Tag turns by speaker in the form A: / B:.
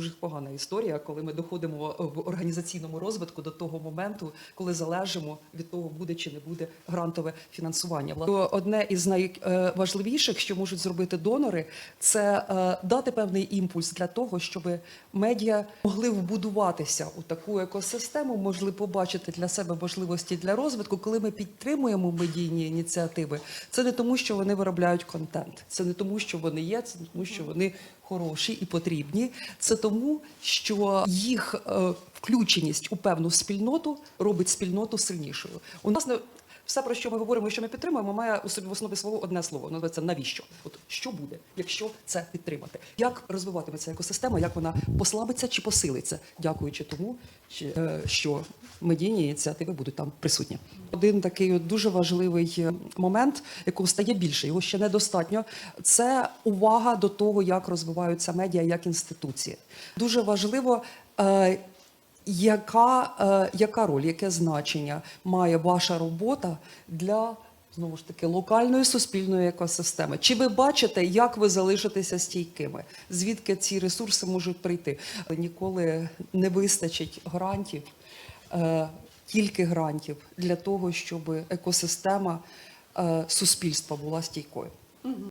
A: дуже погана історія, коли ми доходимо в організаційному розвитку до того моменту, коли залежимо від того, буде чи не буде грантове фінансування. Одне із найважливіших, що можуть зробити донори, це е, дати певний імпульс для того, щоб медіа могли вбудуватися у таку екосистему, могли побачити для себе можливості для розвитку. Коли ми підтримуємо медійні ініціативи, це не тому, що вони виробляють контент, це не тому, що вони є, це не тому, що вони хороші і потрібні. Це тому, що їх е, включеність у певну спільноту робить спільноту сильнішою. У нас все, про що ми говоримо, і що ми підтримуємо, має у собі в основі свого одне слово. Називається навіщо? От що буде, якщо це підтримати? Як розвиватиметься екосистема, як вона послабиться чи посилиться, дякуючи тому, е, що медійні ініціативи будуть там присутні. Один такий дуже важливий е, момент, якого стає більше, його ще недостатньо. Це увага до того, як розвиваються медіа як інституції. Дуже важливо. Яка, е, яка роль, яке значення має ваша робота для знову ж таки локальної суспільної екосистеми? Чи ви бачите, як ви залишитеся стійкими? Звідки ці ресурси можуть прийти? Ніколи не вистачить грантів, е, тільки грантів для того, щоб екосистема е, суспільства була стійкою.